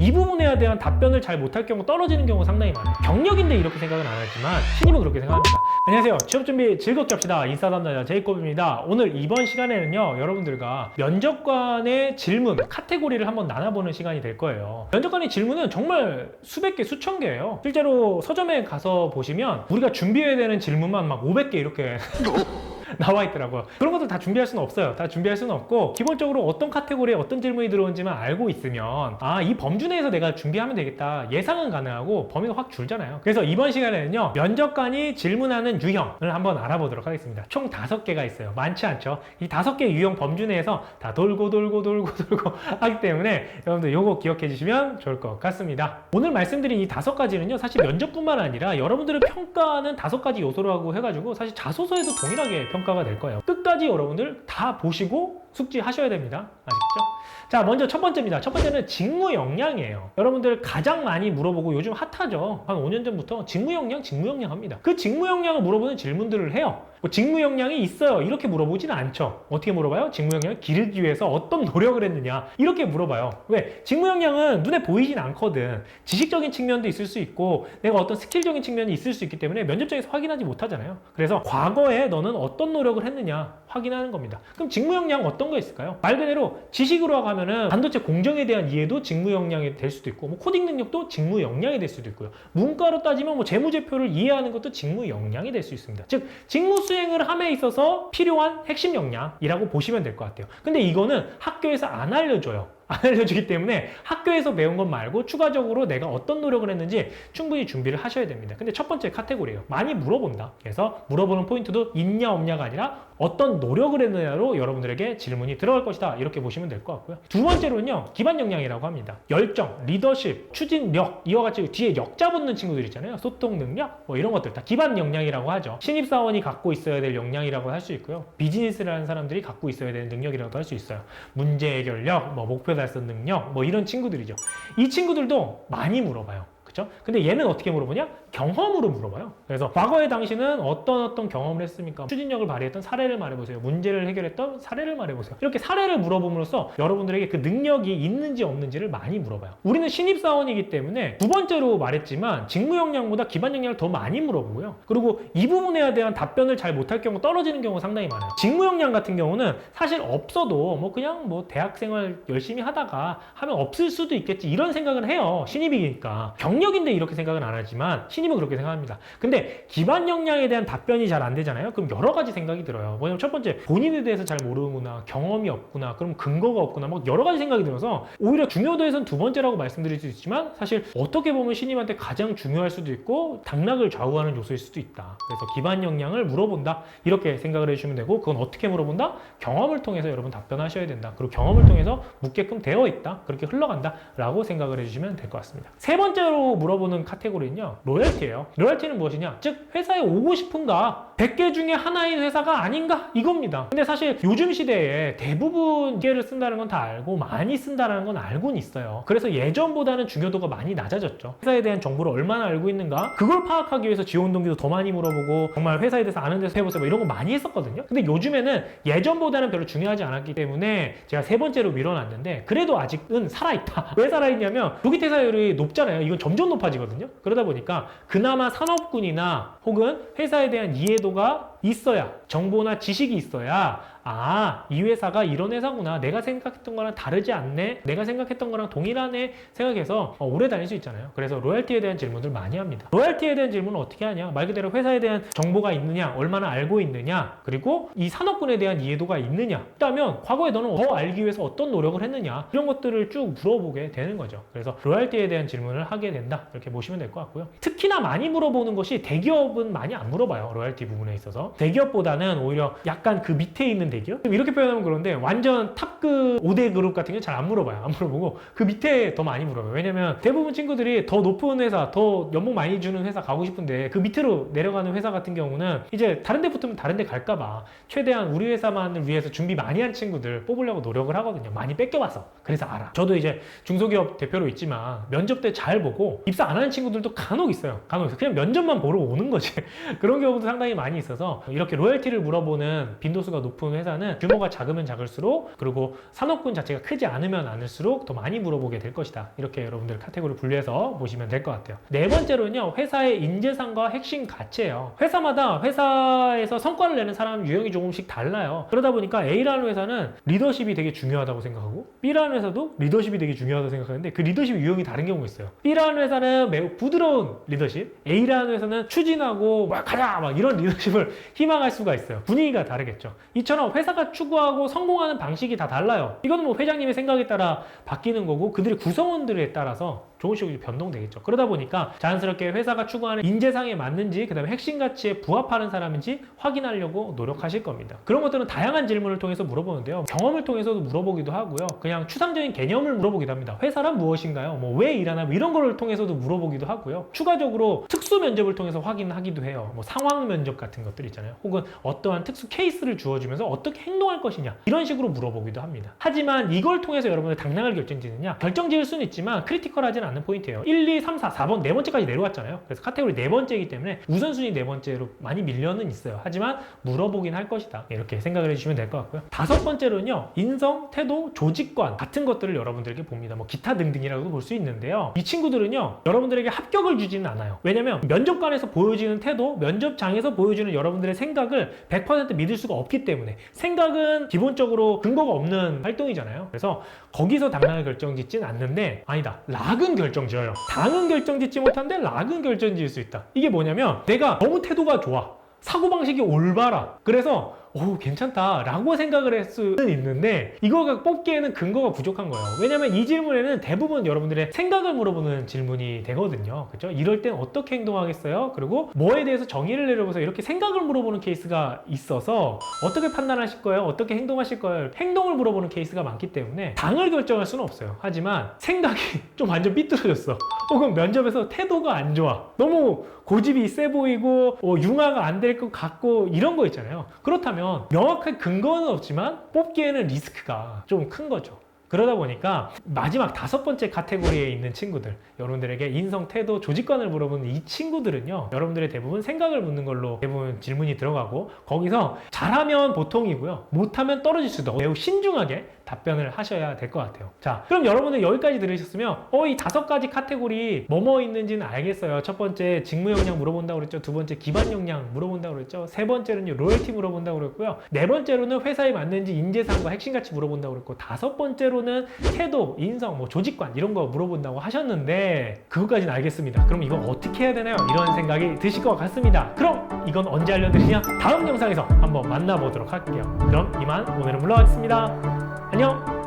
이 부분에 대한 답변을 잘 못할 경우 떨어지는 경우가 상당히 많아요. 경력인데 이렇게 생각은 안 하지만 신입은 그렇게 생각합니다. 안녕하세요. 취업 준비 즐겁게 합시다. 인싸 담당자 제이콥입니다. 오늘 이번 시간에는요, 여러분들과 면접관의 질문 카테고리를 한번 나눠보는 시간이 될 거예요. 면접관의 질문은 정말 수백 개, 수천 개예요. 실제로 서점에 가서 보시면 우리가 준비해야 되는 질문만 막 500개 이렇게 나와 있더라고요. 그런 것들 다 준비할 수는 없어요. 다 준비할 수는 없고 기본적으로 어떤 카테고리에 어떤 질문이 들어온지만 알고 있으면 아 이 범주 내에서 내가 준비하면 되겠다 예상은 가능하고 범위가 확 줄잖아요. 그래서 이번 시간에는요 면접관이 질문하는 유형을 한번 알아보도록 하겠습니다. 총 다섯 개가 있어요. 많지 않죠? 이 다섯 개 유형 범주 내에서 다 돌고 돌고 돌고 돌고 하기 때문에 여러분들 요거 기억해 주시면 좋을 것 같습니다. 오늘 말씀드린 이 다섯 가지는요 사실 면접뿐만 아니라 여러분들을 평가하는 다섯 가지 요소라고 해가지고 사실 자소서에도 동일하게 평가 가 될 거예요. 끝 까지 여러분들 다 보시고 숙지하셔야 됩니다. 아시겠죠? 자, 먼저 첫 번째입니다. 첫 번째는 직무 역량이에요. 여러분들 가장 많이 물어보고 요즘 핫하죠. 한 5년 전부터 직무 역량, 직무 역량 합니다. 그 직무 역량을 물어보는 질문들을 해요. 뭐 직무 역량이 있어요. 이렇게 물어보지는 않죠. 어떻게 물어봐요? 직무 역량을 기르기 위해서 어떤 노력을 했느냐. 이렇게 물어봐요. 왜? 직무 역량은 눈에 보이진 않거든. 지식적인 측면도 있을 수 있고 내가 어떤 스킬적인 측면이 있을 수 있기 때문에 면접장에서 확인하지 못하잖아요. 그래서 과거에 너는 어떤 노력을 했느냐 확인하는 겁니다. 그럼 직무 역량 어떤 거 있을까요? 말 그대로 지식으로 가면은 반도체 공정에 대한 이해도 직무 역량이 될 수도 있고 뭐 코딩 능력도 직무 역량이 될 수도 있고요. 문과로 따지면 뭐 재무제표를 이해하는 것도 직무 역량이 될 수 있습니다. 즉 직무 수행을 함에 있어서 필요한 핵심 역량이라고 보시면 될 것 같아요. 근데 이거는 학교에서 안 알려줘요. 안 알려주기 때문에 학교에서 배운 것 말고 추가적으로 내가 어떤 노력을 했는지 충분히 준비를 하셔야 됩니다. 근데 첫 번째 카테고리예요. 많이 물어본다. 그래서 물어보는 포인트도 있냐 없냐가 아니라 어떤 노력을 했느냐로 여러분들에게 질문이 들어갈 것이다. 이렇게 보시면 될 것 같고요. 두 번째로는요. 기반 역량이라고 합니다. 열정, 리더십, 추진력 이와 같이 뒤에 역자 붙는 친구들 있잖아요. 소통 능력 뭐 이런 것들 다 기반 역량이라고 하죠. 신입사원이 갖고 있어야 될 역량이라고 할 수 있고요. 비즈니스를 하는 사람들이 갖고 있어야 되는 능력이라고도 할 수 있어요. 문제 해결력, 뭐 목표 달성 능력, 뭐 이런 친구들이죠. 이 친구들도 많이 물어봐요. 그죠? 근데 얘는 어떻게 물어보냐? 경험으로 물어봐요. 그래서 과거에 당신은 어떤 어떤 경험을 했습니까? 추진력을 발휘했던 사례를 말해보세요. 문제를 해결했던 사례를 말해보세요. 이렇게 사례를 물어봄으로써 여러분들에게 그 능력이 있는지 없는지를 많이 물어봐요. 우리는 신입사원이기 때문에 두 번째로 말했지만 직무 역량보다 기반 역량을 더 많이 물어보고요. 그리고 이 부분에 대한 답변을 잘 못할 경우 떨어지는 경우가 상당히 많아요. 직무 역량 같은 경우는 사실 없어도 뭐 그냥 뭐 대학생활 열심히 하다가 하면 없을 수도 있겠지 이런 생각을 해요. 신입이니까. 경력인데 이렇게 생각은 안 하지만 신입 은 그렇게 생각합니다. 근데 기반 역량에 대한 답변이 잘 안 되잖아요. 그럼 여러 가지 생각이 들어요. 뭐냐면 첫 번째 본인에 대해서 잘 모르는구나, 경험이 없구나, 그럼 근거가 없구나, 막 여러 가지 생각이 들어서 오히려 중요도에선 두 번째라고 말씀드릴 수 있지만 사실 어떻게 보면 신입한테 가장 중요할 수도 있고 당락을 좌우하는 요소일 수도 있다. 그래서 기반 역량을 물어본다 이렇게 생각을 해주시면 되고 그건 어떻게 물어본다? 경험을 통해서 여러분 답변하셔야 된다. 그리고 경험을 통해서 묻게끔 되어 있다. 그렇게 흘러간다라고 생각을 해주시면 될 것 같습니다. 세 번째로 물어보는 카테고리는요, 로 열티예요. 로열티는 무엇이냐? 즉 회사에 오고 싶은가? 100개 중에 하나인 회사가 아닌가? 이겁니다. 근데 사실 요즘 시대에 대부분 기회를 쓴다는 건 다 알고 많이 쓴다는 건 알고는 있어요. 그래서 예전보다는 중요도가 많이 낮아졌죠. 회사에 대한 정보를 얼마나 알고 있는가? 그걸 파악하기 위해서 지원 동기도 더 많이 물어보고 정말 회사에 대해서 아는 데서 해보세요. 뭐 이런 거 많이 했었거든요. 근데 요즘에는 예전보다는 별로 중요하지 않았기 때문에 제가 세 번째로 밀어놨는데 그래도 아직은 살아있다. 왜 살아있냐면 조기 퇴사율이 높잖아요. 이건 점점 높아지거든요. 그러다 보니까 그나마 산업군이나 혹은 회사에 대한 이해도가 있어야 정보나 지식이 있어야 아, 이 회사가 이런 회사구나. 내가 생각했던 거랑 다르지 않네. 내가 생각했던 거랑 동일하네. 생각해서 어, 오래 다닐 수 있잖아요. 그래서 로열티에 대한 질문들 많이 합니다. 로열티에 대한 질문은 어떻게 하냐? 말 그대로 회사에 대한 정보가 있느냐, 얼마나 알고 있느냐, 그리고 이 산업군에 대한 이해도가 있느냐. 있다면 과거에 너는 더 알기 위해서 어떤 노력을 했느냐. 이런 것들을 쭉 물어보게 되는 거죠. 그래서 로열티에 대한 질문을 하게 된다. 이렇게 보시면 될 것 같고요. 특히나 많이 물어보는 것이 대기업은 많이 안 물어봐요. 로열티 부분에 있어서. 대기업보다는 오히려 약간 그 밑에 있는 대기업? 좀 이렇게 표현하면 그런데 완전 탑급 5대 그룹 같은 게 잘 안 물어봐요. 안 물어보고 그 밑에 더 많이 물어봐요. 왜냐면 대부분 친구들이 더 높은 회사, 더 연봉 많이 주는 회사 가고 싶은데 그 밑으로 내려가는 회사 같은 경우는 이제 다른 데 붙으면 다른 데 갈까봐 최대한 우리 회사만을 위해서 준비 많이 한 친구들 뽑으려고 노력을 하거든요. 많이 뺏겨와서. 그래서 알아. 저도 이제 중소기업 대표로 있지만 면접 때 잘 보고 입사 안 하는 친구들도 간혹 있어요. 간혹 있어요. 그냥 면접만 보러 오는 거지. 그런 경우도 상당히 많이 있어서 이렇게 로열티를 물어보는 빈도수가 높은 회사는 규모가 작으면 작을수록 그리고 산업군 자체가 크지 않으면 않을수록 더 많이 물어보게 될 것이다. 이렇게 여러분들 카테고리를 분류해서 보시면 될 것 같아요. 네 번째로는요, 회사의 인재상과 핵심 가치예요. 회사마다 회사에서 성과를 내는 사람 유형이 조금씩 달라요. 그러다 보니까 A라는 회사는 리더십이 되게 중요하다고 생각하고 B라는 회사도 리더십이 되게 중요하다고 생각하는데 그 리더십 유형이 다른 경우가 있어요. B라는 회사는 매우 부드러운 리더십, A라는 회사는 추진하고 막 가자 막 이런 리더십을 희망할 수가 있어요. 분위기가 다르겠죠. 이처럼 회사가 추구하고 성공하는 방식이 다 달라요. 이건 뭐 회장님의 생각에 따라 바뀌는 거고 그들의 구성원들에 따라서 조금씩 변동되겠죠. 그러다 보니까 자연스럽게 회사가 추구하는 인재상에 맞는지 그다음에 핵심 가치에 부합하는 사람인지 확인하려고 노력하실 겁니다. 그런 것들은 다양한 질문을 통해서 물어보는데요. 경험을 통해서도 물어보기도 하고요. 그냥 추상적인 개념을 물어보기도 합니다. 회사란 무엇인가요? 뭐 왜 일하나 뭐 이런 거를 통해서도 물어보기도 하고요. 추가적으로 특수 면접을 통해서 확인하기도 해요. 뭐 상황 면접 같은 것들 있잖아요. 혹은 어떠한 특수 케이스를 주어주면서 어떻게 행동할 것이냐 이런 식으로 물어보기도 합니다. 하지만 이걸 통해서 여러분들 당락을 결정짓느냐 결정지을 수는 있지만 크리티컬하지는 않는 포인트예요. 1, 2, 3, 4, 4번 네 번째까지 내려왔잖아요. 그래서 카테고리 네 번째이기 때문에 우선순위 네 번째로 많이 밀려는 있어요. 하지만 물어보긴 할 것이다. 이렇게 생각을 해주시면 될 것 같고요. 다섯 번째로는요. 인성, 태도, 조직관 같은 것들을 여러분들에게 봅니다. 뭐 기타 등등이라고도 볼 수 있는데요. 이 친구들은요. 여러분들에게 합격을 주지는 않아요. 왜냐면 면접관에서 보여지는 태도, 면접장에서 보여주는 여러분들의 생각을 100% 믿을 수가 없기 때문에 생각은 기본적으로 근거가 없는 활동이잖아요. 그래서 거기서 당락을 결정 짓진 않는데 아니다. 락은 결정지어요. 당은 결정짓지 못한데 락은 결정지을 수 있다. 이게 뭐냐면 내가 너무 태도가 좋아. 사고방식이 올바라. 그래서 오 괜찮다 라고 생각을 할 수는 있는데 이거가 뽑기에는 근거가 부족한 거예요. 왜냐면 이 질문에는 대부분 여러분들의 생각을 물어보는 질문이 되거든요. 그렇죠 이럴 땐 어떻게 행동하겠어요? 그리고 뭐에 대해서 정의를 내려보세요 이렇게 생각을 물어보는 케이스가 있어서 어떻게 판단하실 거예요? 어떻게 행동하실 거예요? 행동을 물어보는 케이스가 많기 때문에 당을 결정할 수는 없어요. 하지만 생각이 좀 완전 삐뚤어졌어. 혹은 면접에서 태도가 안 좋아. 너무 고집이 세 보이고 어, 융화가 안 될 것 같고 이런 거 있잖아요. 그렇다면 명확한 근거는 없지만 뽑기에는 리스크가 좀 큰 거죠 그러다 보니까 마지막 다섯 번째 카테고리에 있는 친구들 여러분들에게 인성, 태도, 조직관을 물어보는 이 친구들은요 여러분들의 대부분 생각을 묻는 걸로 대부분 질문이 들어가고 거기서 잘하면 보통이고요 못하면 떨어질 수도 매우 신중하게 답변을 하셔야 될 것 같아요. 자 그럼 여러분들 여기까지 들으셨으면 어 이 다섯 가지 카테고리 뭐뭐 있는지는 알겠어요. 첫 번째 직무 역량 물어본다고 그랬죠. 두 번째 기반 역량 물어본다고 그랬죠. 세 번째는요 로열티 물어본다고 그랬고요. 네 번째로는 회사에 맞는지 인재상과 핵심 가치 물어본다고 그랬고 다섯 번째 로는 태도, 인성, 뭐 조직관 이런 거 물어본다고 하셨는데 그것까지는 알겠습니다. 그럼 이건 어떻게 해야 되나요? 이런 생각이 드실 것 같습니다. 그럼 이건 언제 알려드리냐? 다음 영상에서 한번 만나보도록 할게요. 그럼 이만 오늘은 물러가겠습니다. 안녕